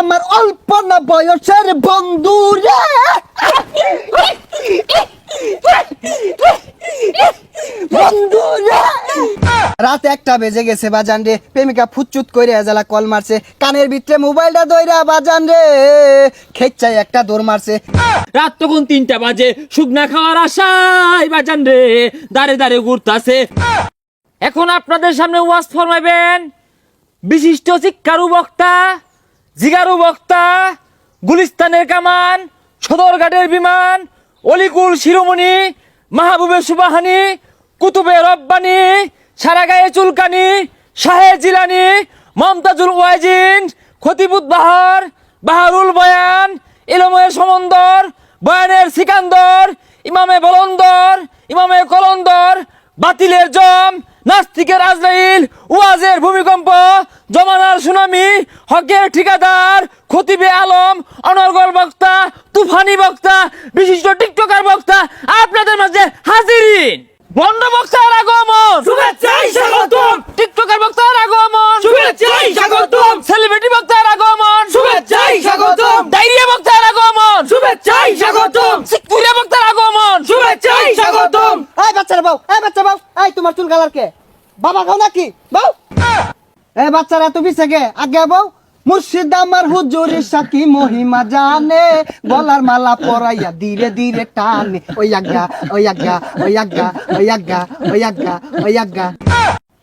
আমার অল্প না বয়সের বন্ধু রে। বন্ধু রে। রাত একটা বেজে গেছে বাজান রে। প্রেমিকা ফুচুত করে এজালা কল মারছে। কানের ভিতরে মোবাইলটা দইরা বাজান রে। খেচ্চাই একটা দৌড় মারছে। রাত তখন তিনটা বাজে। শুকনা খাওয়ার আশায় বাজান রে, দাঁড়ে দাঁড়ে ঘুরতাছে। এখন আপনাদের সামনে ওয়াজ ফরমাইবেন। বিশিষ্ট শিক্ষারু বক্তা জিগারু বক্তা, গুলিস্তানের কামান, সদরঘাটের বিমান, অলিকুল শিরোমণি মাহবুবের সুবাহানি, কুতুবে রব্বানি সারা গায়ে চুলকানি, শাহে জিলানি, মমতাজুল ওয়াজিন খতিবুদ বাহার, বাহারুল বয়ান ইলমের সমন্দর, বয়ানের সিকান্দর, ইমামে বলন্দর, ইমামে কলন্দর, বাতিলের জম নাস্তিকের আজরাইল ওয়াজের ভূমিকম্প জমানার সুনামি হকের ঠিকাদার খতিবে আলম অনর্গল বক্তা তুফানি বক্তা বিশিষ্ট টিকটকার বক্তা আপনাদের মাঝে হাজিরিন। বন্ড বক্তার আগমন। শুভেচ্ছাই স্বাগতম। টিকটকার বক্তার আগমন। শুভেচ্ছাই স্বাগতম। সেলিব্রিটি বক্তার আগমন। শুভেচ্ছাই স্বাগতম। ডায়রিয়া বক্তার আগমন। শুভেচ্ছাই স্বাগতম। সিকুরিয়া বক্তার আগমন। শুভেচ্ছাই স্বাগতম। এই বাচ্চারা বাউ এই বাচ্চা বাউ এই তোমার চুল কালার কে? বাবা খাও নাকি? বাউ? এ বাচ্চারা, তুমি থেকে আগে বাউ, মুর্শিদ আমার হুজুর সাকি মহিমা জানে, গলার মালা পরাইয়া ধীরে ধীরে টানে। ওই আজ্ঞা ওই আজ্ঞা ওই আজ্ঞা ওই আজ্ঞা ওই আজ্ঞা ওই আজ্ঞা।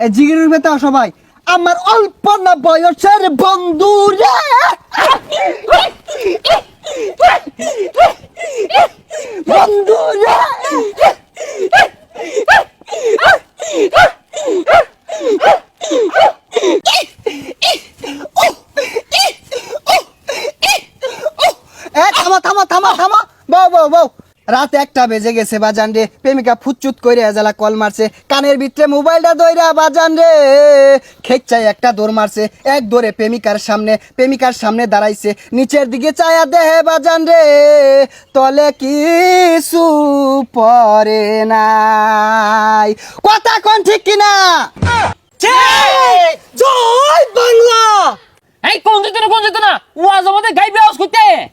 এ জিগির বেতা সবাই আমার অল্প না বয়সের বন্ধু রে। বন্ধু রে এ থামো থামো থামো থামো বউ বউ। রাত একটা বেজে গেছে বাজান রে। প্রেমিকা ফুচুত করে এজালা কল মারছে। কানের ভিতরে মোবাইলটা দইরা বাজান রে। খেচ্চাই একটা দৌড় মারছে। এক দৌড়ে প্রেমিকার সামনে প্রেমিকার সামনে দাঁড়াইছে। নিচের দিকে চায়া দেহে বাজান রে। তলে কিছু পরে নাই। কথা কোন ঠিক কিনা? জয়! বাংলা! এই কোন যেত না কোন যেত না? ওয়াজ আমাদের গাইবে আওয়াজ করতে।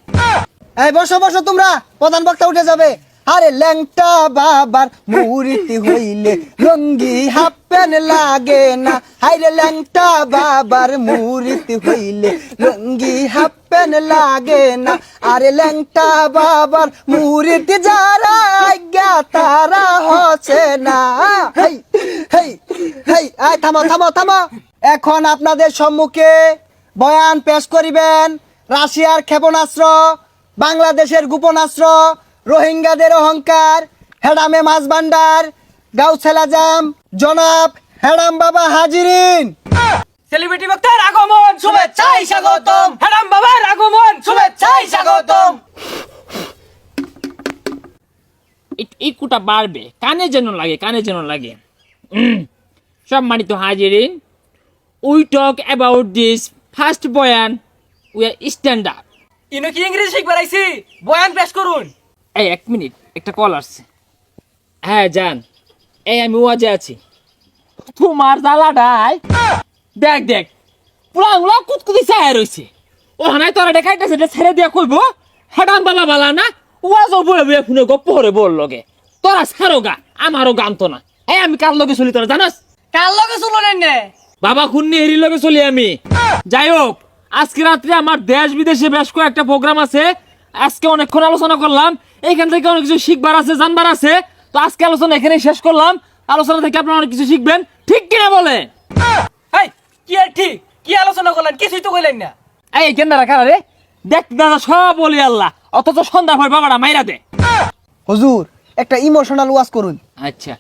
এই, বসো বসো তোমরা। প্রধান বক্তা উঠে যাবে। আরে, ল্যাংটা বাবার মুরিতি হইলে লঙ্গি হাফ প্যান্ট লাগে না। হাইরে, ল্যাংটা বাবার মুরিতি হইলে লঙ্গি হাফ প্যান্ট লাগে না। আরে, ল্যাংটা বাবার মুরিতি যারা আজ্ঞা, তারা হচ্ছে না। হেই হেই হেই আয় থামো থামো থামো। এখন আপনাদের সম্মুখে বয়ান পেশ করিবেন রাশিয়ার ক্ষেপণাস্ত্র। বাংলাদেশের গোপনাস্ত্র রোহিঙ্গাদের অহংকার হেডামে মাছ ভান্ডার গাউছেলা জাম জনাব হেডাম বাবা হাজিরিন। সেলিব্রিটি বক্তার আগমন শুভেচ্ছাই স্বাগতম। হেডাম বাবার আগমন শুভেচ্ছাই স্বাগতম। এই- এই কুটা বাড়বে। কানে যেন লাগে কানে যেন লাগে। সম্মানিত হাজিরিন we talk about this first বয়ান উই আর স্ট্যান্ড আপ ইনো কি ইংরেজি শিখবার আইছি? বয়ান পেশ করুন। এই এক মিনিট একটা কল আসছে। হ্যাঁ যান। এই আমি ওয়াজে আছি। তোমার জ্বালাটাই দেখ দেখ। কুতকুতি চায় ও হানায় তোরা দেখাইতেছে ছেড়ে দিয়া কইব হেডাম বাবা বালা না? ওয়াজও বলে বলে ফোনে গপ্প করে বল লগে। তোরা ছাড়ো গা আমারও গান তো না। এই আমি কার লগে চলি তোরা জানাস? কার লগে শুনলেন নে? বাবা খুন্নি হেরির লগে চলি আমি। যাই হোক আজকে রাত্রে আমার দেশ বিদেশে বেশ কয়েকটা প্রোগ্রাম আছে। আজকে অনেকক্ষণ আলোচনা করলাম। এইখান থেকে অনেক কিছু শিখবার আছে জানবার আছে। তো আজকে আলোচনা এখানেই শেষ করলাম। আলোচনা থেকে আপনারা অনেক কিছু শিখবেন। ঠিক কিনা বলে? কি আর ঠিক? কি আলোচনা করলেন? কিছুই তো কইলেন না। এই কেন্দ্র রাখা রে? দেখ দাদা সব বলি আল্লাহ। অথচ সন্ধ্যা হয় বাবাটা মাইরা দে। হুজুর একটা ইমোশনাল ওয়াজ করুন। আচ্ছা।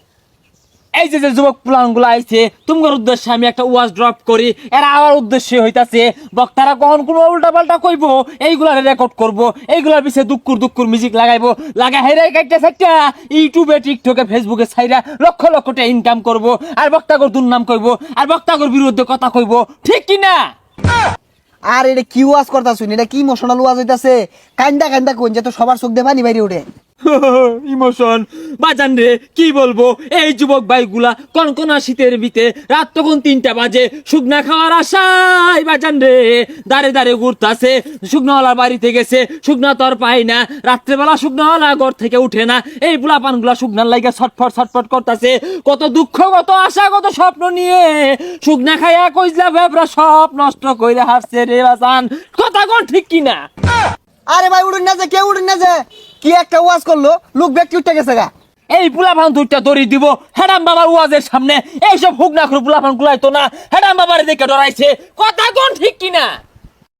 এই যে যে যুবক প্লানগুলো আইছে তোমার উদ্দেশ্যে আমি একটা ওয়াজ ড্রপ করি। এরা আমার উদ্দেশ্যে হইতাছে, বক্তারা কখন কোনো উল্টা পাল্টা কইবো এইগুলা রেকর্ড করব, এইগুলার পিছিয়ে দুঃখুর দুঃখুর মিউজিক লাগাইবো। লাগা হেরাই কাটতে সাইটা ইউটিউবে, টিকটকে, ফেসবুকে সাইরা লক্ষ লক্ষ টাকা ইনকাম করব, আর বক্তাগর দুর্নাম কইব, আর বক্তাগর বিরুদ্ধে কথা কইব, ঠিক কি না? আর এটা কি ওয়াজ করতা শুনি এটা কি ইমোশনাল ওয়াজ হইতাছে? কান্দা কান্দা কোন যে তো সবার চোখ দিয়ে বাইরে উঠে। ইমোশন। বাজান রে, কি বলব? এই যুবক ভাইগুলা কনকনা শীতের বিতে রাত তখন তিনটা বাজে, শুকনা খাওয়ার আশায় বাজান রে, দাঁড়ে দাঁড়ে ঘুরতাছে। শুকনাওয়ালার বাড়িতে গেছে, শুকনা তো আর পাই না। রাত্রেবেলা শুকনাওয়ালা ঘর থেকে উঠে না। এই বুলা পানগুলা শুকনার লাগে ছটফট ছটফট করতেছে। কত দুঃখ, কত আশা, কত স্বপ্ন নিয়ে শুকনা খাইয়া কইজলা ব্যাপারা সব নষ্ট কইরা হাসছে রে বাজান। কথা কোন ঠিক কিনা? আরে ভাই, উড়ুন না যে কে উড়ুন না যে। কি একটা ওয়াজ করল? লোক ব্যক্তি উঠে গেছে গা। এই পুলাফান দুইটা দড়ি দিব, হেডাম বাবার ওয়াজের সামনে। এইসব হুক না করে পুলাফান গুলাইতো না, হেডাম বাবার দেখে ডরাইছে। কথা কোন ঠিক কিনা?